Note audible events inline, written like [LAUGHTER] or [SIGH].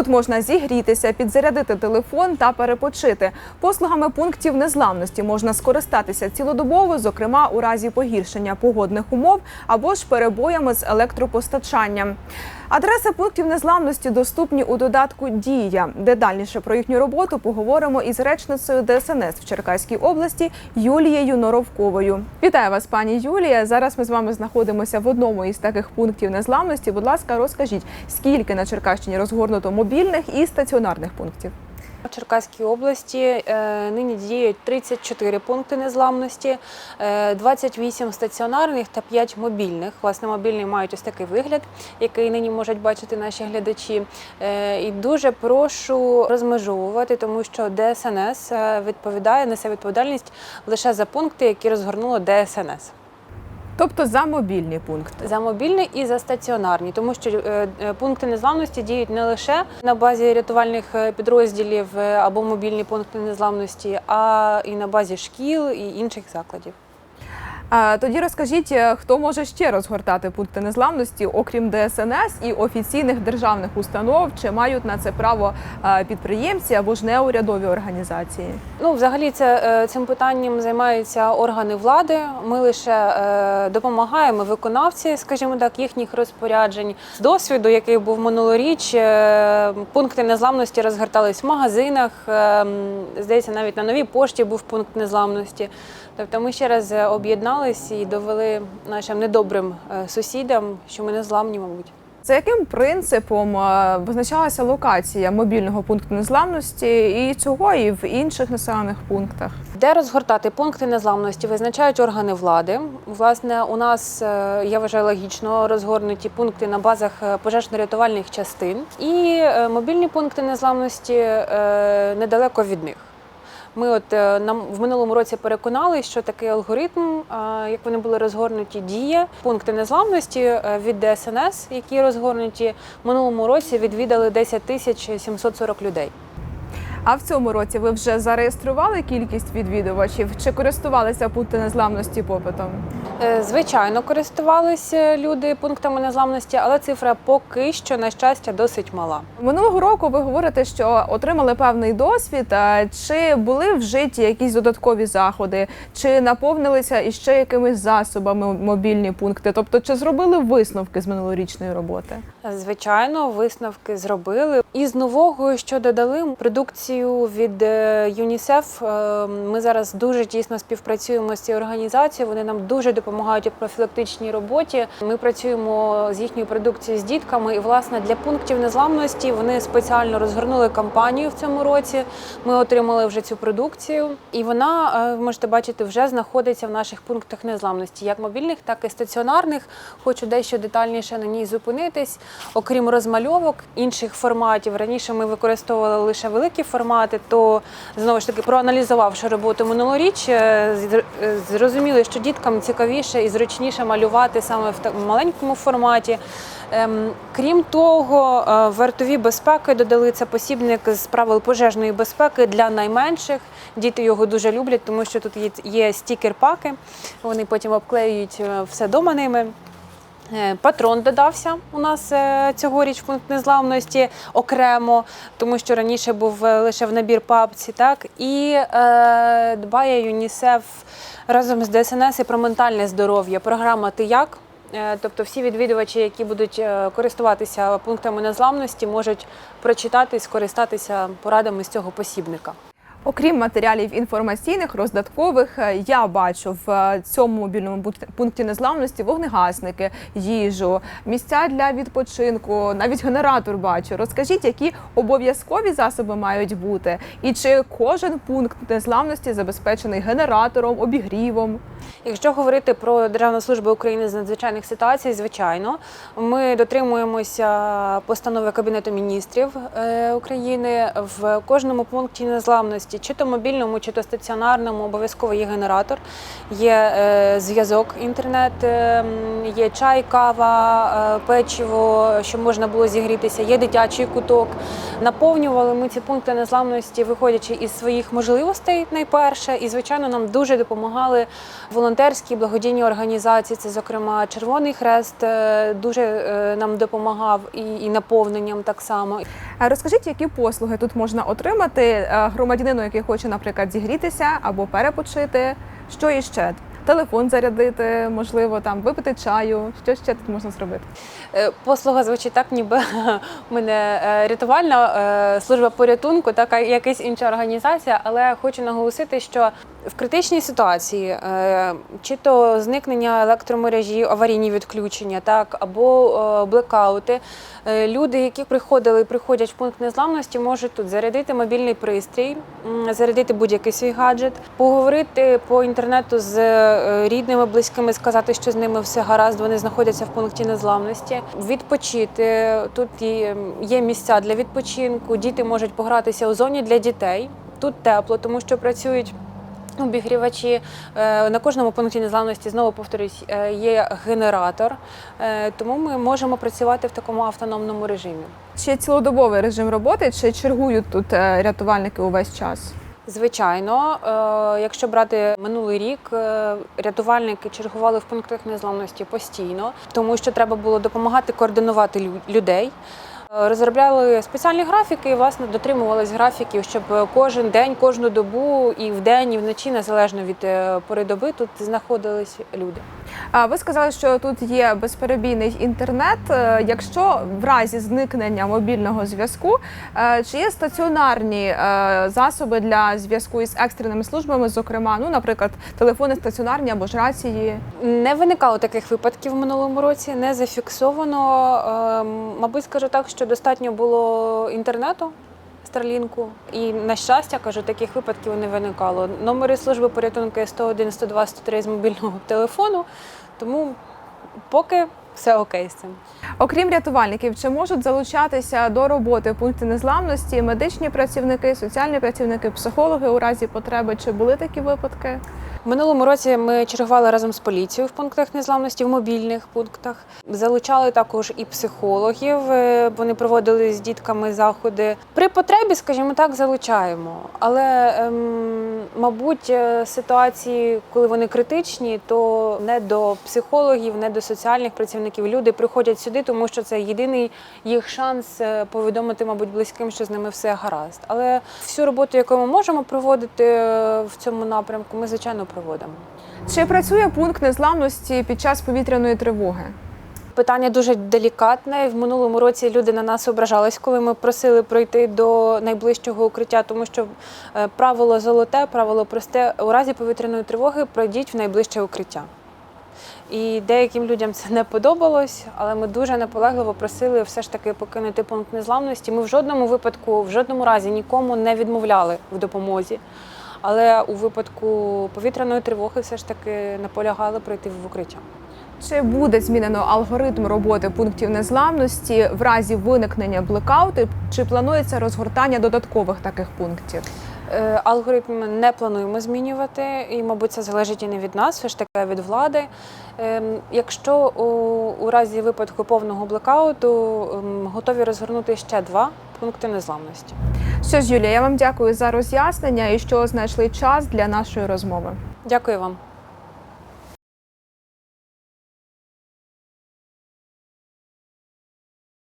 Тут можна зігрітися, підзарядити телефон та перепочити. Послугами пунктів незламності можна скористатися цілодобово, зокрема у разі погіршення погодних умов або ж перебоями з електропостачанням. Адреси пунктів незламності доступні у додатку Дія. Детальніше про їхню роботу поговоримо із речницею ДСНС в Черкаській області Юлією Норовковою. Вітаю вас, пані Юлія. Зараз ми з вами знаходимося в одному із таких пунктів незламності. Будь ласка, розкажіть, скільки на Черкащині розгорнуто мобільних і стаціонарних пунктів? У Черкаській області е, нині діють 34 пункти незламності, е, 28 стаціонарних та 5 мобільних. Власне, мобільні мають ось такий вигляд, який нині можуть бачити наші глядачі. Е, І дуже прошу розмежовувати, тому що ДСНС е, відповідає, несе відповідальність лише за пункти, які розгорнуло ДСНС. Тобто за мобільні пункти. За мобільні і за стаціонарні, тому що е, е, пункти незламності діють не лише на базі рятувальних е, підрозділів або мобільні пункти незламності, а і на базі шкіл і інших закладів. Тоді розкажіть, е, хто може ще розгортати пункти незламності, окрім ДСНС і офіційних державних установ, чи мають на це право е, підприємці або ж неурядові організації? Ну, взагалі, це е, цим питанням займаються органи влади. Ми лише допомагаємо виконавці, скажімо так, їхніх розпоряджень. З досвіду, який був минулоріч, пункти незламності розгортались в магазинах. Здається, навіть на новій пошті був пункт незламності. Тобто ми ще раз е, об'єднались і довели нашим недобрим е, сусідам, що ми незламні, мабуть. За яким принципом е, визначалася локація мобільного пункту незламності і цього, і в інших населених пунктах? Де розгортати пункти незламності визначають органи влади. Власне, у нас е, я вважаю логічно розгорнуті пункти на базах пожежно-рятувальних частин і мобільні пункти незламності недалеко від них. Ми от е, нам в минулому році переконали, що такий алгоритм, е, як вони були розгорнуті, діє. Пункти незламності е, від ДСНС, які розгорнуті в минулому році, відвідали 10 тисяч 740 людей. А в цьому році ви вже зареєстрували кількість відвідувачів чи користувалися пункти незламності попитом? Е, Звичайно, користувалися люди пунктами незламності, але цифра поки що, на щастя, досить мала. Минулого року ви говорите, що отримали певний досвід. Чи були вжиті якісь додаткові заходи, чи наповнилися іще якимись засобами мобільні пункти? Тобто, чи зробили висновки з минулорічної роботи? Звичайно, висновки зробили. І з нового, що додали, продукцію від е, ЮНІСЕФ. е, Ми зараз дуже тісно співпрацюємо з цією організацією. Вони нам дуже допомагають у профілактичній роботі. Ми працюємо з їхньою продукцією з дітками. І власне для пунктів незламності вони спеціально розгорнули кампанію в цьому році. Ми отримали вже цю продукцію, і вона е, ви можете бачити вже знаходиться в наших пунктах незламності, як мобільних, так і стаціонарних. Хочу дещо детальніше на ній зупинитись. Окрім розмальовок інших форматів, раніше ми використовували лише великі формати, то знову ж таки, проаналізувавши роботу минулоріч, е, е, зрозуміли, що діткам цікавіше і зручніше малювати саме в маленькому форматі. Ем, Крім того, е, вартові безпеки додали це посібник з правил пожежної безпеки для найменших. Діти його дуже люблять, тому що тут є стікер-паки. Вони потім обклеюють е, все дома ними. Е, Патрон додався у нас е, цьогоріч пункт незламності окремо, тому що раніше був е, лише в набір папці. Так і е, дбає ЮНІСЕФ разом з ДСНС і про ментальне здоров'я. Програма Ти як? Тобто всі відвідувачі, які будуть користуватися пунктами незламності, можуть прочитати і скористатися порадами з цього посібника. Окрім матеріалів інформаційних, роздаткових, е, я бачу в е, цьому мобільному пункті незламності вогнегасники, їжу, місця для відпочинку, навіть генератор бачу. Розкажіть, які обов'язкові засоби мають бути, і чи кожен пункт незламності забезпечений генератором, обігрівом? Якщо говорити про Державну службу України з надзвичайних ситуацій, звичайно, ми дотримуємося постанови Кабінету міністрів е, України в кожному пункті незламності незламності, чи то мобільному, чи то стаціонарному, обов'язково є генератор, є е, зв'язок, інтернет, е, є чай, кава, е, печиво, щоб можна було зігрітися, є дитячий куток. Наповнювали ми ці пункти незламності, виходячи із своїх можливостей, найперше, і звичайно, нам дуже допомагали волонтерські благодійні організації. Це, зокрема, Червоний Хрест е, дуже е, нам допомагав і, і наповненням так само. Розкажіть, які послуги тут можна отримати е, громадянину, який хоче, наприклад, зігрітися або перепочити. Що іще? Телефон зарядити, можливо, там випити чаю. Що ще тут можна зробити? Е, Послуга звучить так, ніби [LAUGHS] мене е, рятувальна служба порятунку, така якась інша організація. Але хочу наголосити, що в критичній ситуації, е, чи то зникнення електромережі, аварійні відключення, так або е, блекаути, е, люди, які приходили і приходять в пункт незламності, можуть тут зарядити мобільний пристрій, зарядити будь-який свій гаджет, поговорити по інтернету з рідними, близькими, сказати, що з ними все гаразд, вони знаходяться в пункті незламності, відпочити. Тут є місця для відпочинку, діти можуть погратися у зоні для дітей. Тут тепло, тому що працюють. Обігрівачі Е, на кожному пункті незламності знову повторюсь, е, є генератор, Е, тому ми можемо працювати в такому автономному режимі. Чи цілодобовий режим роботи, чи чергують тут рятувальники увесь час? Звичайно, якщо брати минулий рік, рятувальники чергували в пунктах незламності постійно, тому що треба було допомагати координувати лю- людей. Розробляли спеціальні графіки і власне дотримувались графіків, щоб кожен день, кожну добу і вдень, і вночі, незалежно від е, пори доби, тут знаходились люди. А ви сказали, що тут є безперебійний інтернет. Е, Якщо в разі зникнення мобільного зв'язку, е, чи є стаціонарні засоби для зв'язку із екстреними службами, зокрема, ну, наприклад, телефони стаціонарні або ж рації? Не виникало таких випадків в минулому році, не зафіксовано. Ем, Мабуть, скажу так, що достатньо було інтернету. Старлінку і на щастя кажу, таких випадків не виникало. Номери служби порятунку є 101, 102, 103 з мобільного телефону, тому поки все окей з цим. Окрім рятувальників, чи можуть залучатися до роботи пункти незламності медичні працівники, соціальні працівники, психологи у разі потреби? Чи були такі випадки? В минулому році ми чергували разом з поліцією в пунктах незламності, в мобільних пунктах. Залучали також і психологів. е, Вони проводили з дітками заходи. При потребі, скажімо так, залучаємо. Але, ем, мабуть, е, ситуації, коли вони критичні, то не до психологів, не до соціальних працівників. Люди приходять сюди, тому що це єдиний їх шанс е, повідомити, мабуть, близьким, що з ними все гаразд. Але всю роботу, яку ми можемо проводити е, в цьому напрямку, ми звичайно проводимо. Чи працює пункт незламності під час повітряної тривоги? Питання дуже делікатне. В минулому році люди на нас ображались, коли ми просили пройти до найближчого укриття, тому що е, правило золоте, правило просте у разі повітряної тривоги пройдіть в найближче укриття. І деяким людям це не подобалось, але ми дуже наполегливо просили все ж таки покинути пункт незламності. Ми в жодному випадку, в жодному разі нікому не відмовляли в допомозі. Але у випадку повітряної тривоги все ж таки наполягали пройти в укриття. Чи буде змінено алгоритм роботи пунктів незламності в разі виникнення блекауту? Чи планується розгортання додаткових таких пунктів? Е, Алгоритм не плануємо змінювати, і, мабуть, це залежить і не від нас, все ж таки а від влади. Ем, Якщо у, разі випадку повного блекауту ем, готові розгорнути ще два пункти незламності. Що ж, Юлія, я вам дякую за роз'яснення і що знайшли час для нашої розмови. Дякую вам.